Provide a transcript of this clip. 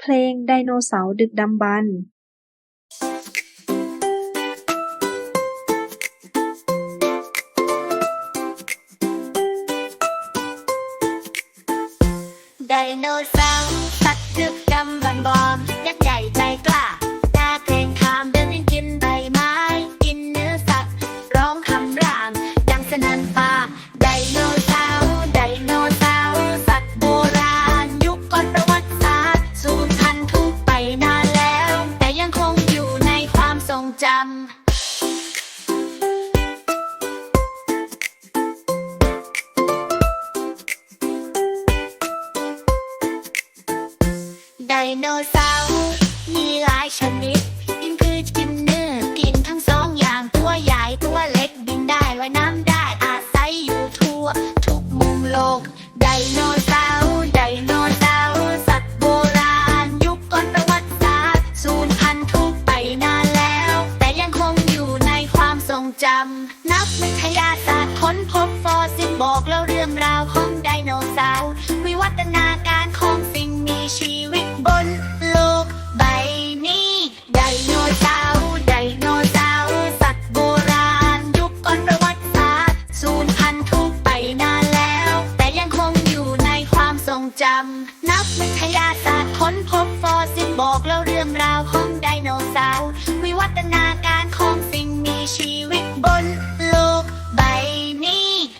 เพลงไดโนเสาร์ดึกดำบรรพ์ไดโนเสาร์สัตว์ดึกดำบรรพ์บอมยักษ์ใหญ่ใจกล้าตาเกรงขามเดินกินใบไม้ กินเนื้อสัตว์ ร้องคำราม ดังสนั่นฟ้า ความทรงไดโนเสาร์มีหลายชนิด กินพืชกินเนื้อ กินทั้งสองอย่างตัวใหญ่ตัวเล็กบินได้ว่ายน้ำได้อาศัยอยู่ทั่ว ทุกมุมโลก ไดโนเสาร์ จำ นักวิทยาศาสตร์ค้นพบฟอสซิลบอกเล่าเรื่องราวของไดโนเสาร์วิวัฒนาการของสิ่งมีชีวิตบนโลกใบนี้ ไดโนเสาร์ไดโนเสาร์สัตว์โบราณ ยุคก่อนประวัติศาสตร์สูญพันธุ์ทุกไปนานแล้ว แต่ยังคงอยู่ในความทรงจำ นักวิทยาศาสตร์ค้นพบฟอสซิลบอกเล่า